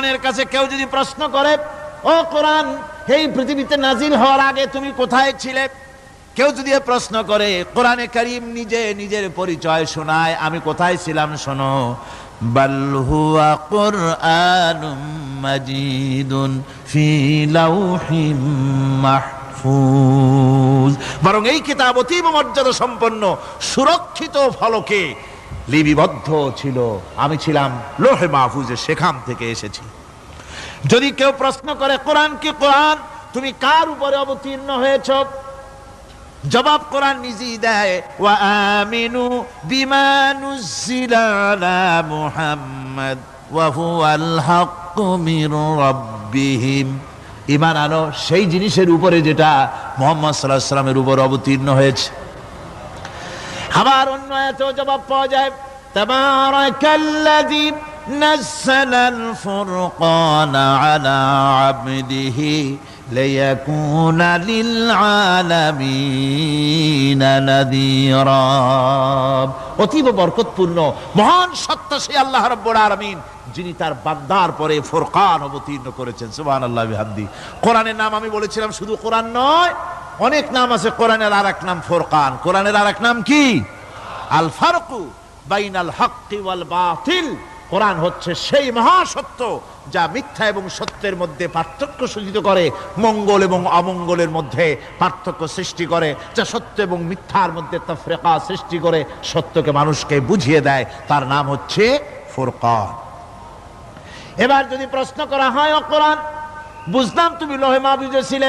কোরআনের কাছে কেউ যদি প্রশ্ন করে, ও কোরআন, এই পৃথিবীতে নাজিল হওয়ার আগে তুমি কোথায় ছিলে? কেউ যদি প্রশ্ন করে, কোরআনে করিম নিজে নিজের পরিচয় শোনায়, আমি কোথায় ছিলাম শোনো? বাল হুয়া কুরআনুম মাজিদুন বরং এই কিতাব অতীব মর্যাদা সম্পন্ন সুরক্ষিত ফলকে লিপিবদ্ধ ছিল। আমি ছিলাম লোহে মাহফুজে, সেখান থেকে এসেছি। যদি কেউ প্রশ্ন করে, কোরআন কি কোরআন? তুমি কার উপরে অবতীর্ণ হয়েছ? জবাব কোরআন নিজেই দেয়, ওয়া আমিনু বিমা নুজিলা আলা মুহাম্মদ, ওয়া হুয়াল হাক্কু মির রাব্বিহিম। ঈমান আনো, সেই জিনিসের উপরে যেটা মোহাম্মদ সাল্লাল্লাহু আলাইহি সাল্লামের উপর অবতীর্ণ হয়েছে। আবার অন্য এতেও জবাব পাওয়া যায় তাবারাকাল্লাযী نزل الفرقان على عبده ليكون للعالمين نذيرا অতীব বরকতপূর্ণ মহান সত্তা সেই আল্লাহ রাব্বুল আলামিন যিনি তার বান্দার পরে ফুরকান অবতীর্ণ করেছেন সুবহানাল্লাহ বিহামদি কোরআনের নাম আমি বলেছিলাম শুধু কোরআন নয় অনেক নাম আছে, কোরআনের আর এক নাম ফোরকান। কোরআনের আর এক নাম কি? আল ফারকু বাইনাল হক্কি ওয়াল বাতিল। কোরআন হচ্ছে সেই মহাসত্য যা মিথ্যা এবং সত্যের মধ্যে পার্থক্য সূচিত করে, মঙ্গল এবং অমঙ্গলের মধ্যে পার্থক্য সৃষ্টি করে, যা সত্য এবং মিথ্যার মধ্যে তফরেকা সৃষ্টি করে, সত্যকে মানুষকে বুঝিয়ে দেয়। তার নাম হচ্ছে ফোরকান। এবার যদি প্রশ্ন করা হয় ও কোরআন, বুঝলাম তুমি লোহে মাহবুজে ছিলে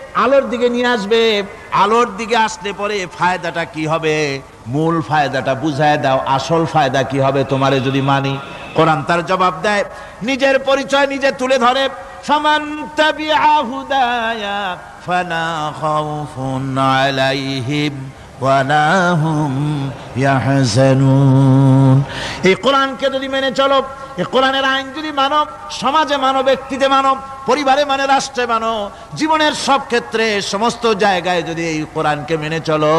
আলোর দিকে নিয়ে আসবে। আলোর দিকে আসলে পরে ফায়দাটা কি হবে? মূল ফায়দাটা বুঝায় দাও, আসল ফায়দা কি হবে তোমারে যদি মানি। কোরআন তার জবাব দেয়, নিজের পরিচয় নিজে তুলে ধরে সমান আহুদায়া ফনা ফালা খাউফুন আলাইহিম। ওয়ালা হুম ইয়াহজানুন। এই কোরআনকে যদি মেনে চলো, এই কোরআনের আইন যদি মানব সমাজে মানো, ব্যক্তিতে মানব পরিবারে মানে রাষ্ট্রে মানো, জীবনের সব ক্ষেত্রে, সমস্ত জায়গায় যদি এই কোরআনকে মেনে চলো,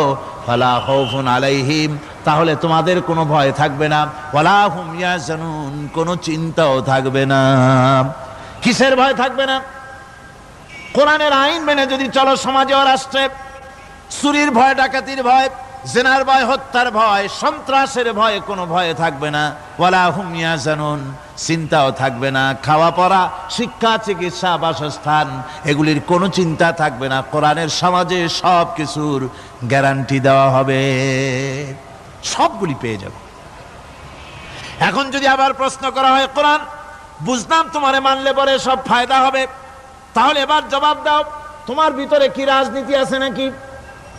ফালা খাউফুন আলাইহিম, তাহলে তোমাদের কোনো ভয় থাকবে না। ওয়ালা হুম ইয়াহজানুন, কোনো চিন্তাও থাকবে না। কিসের ভয় থাকবে না? কোরআনের আইন মেনে যদি চলো, সমাজে ও রাষ্ট্রে চুরির ভয়, ডাকাতির ভয়, জেনার ভয়, হত্যার ভয়, সন্ত্রাসের ভয় কোনো ভয় থাকবে না। ওয়ালা হুমিয়া জানুন চিন্তাও থাকবে না। খাওয়া পড়া, শিক্ষা, চিকিৎসা, বাসস্থান, এগুলির কোনো চিন্তা থাকবে না। কোরআনের সমাজে সব কিছুর গ্যারান্টি দেওয়া হবে। সবগুলি পেয়ে যাবে। এখন যদি আবার প্রশ্ন করা হয়, কোরআন বুঝলাম তোমারে মানলে পরে সব ফায়দা হবে। তাহলে এবার জবাব দাও, তোমার ভিতরে কি রাজনীতি আছে নাকি?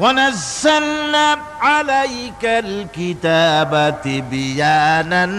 ونزلنا عليك الكتاب تبيانا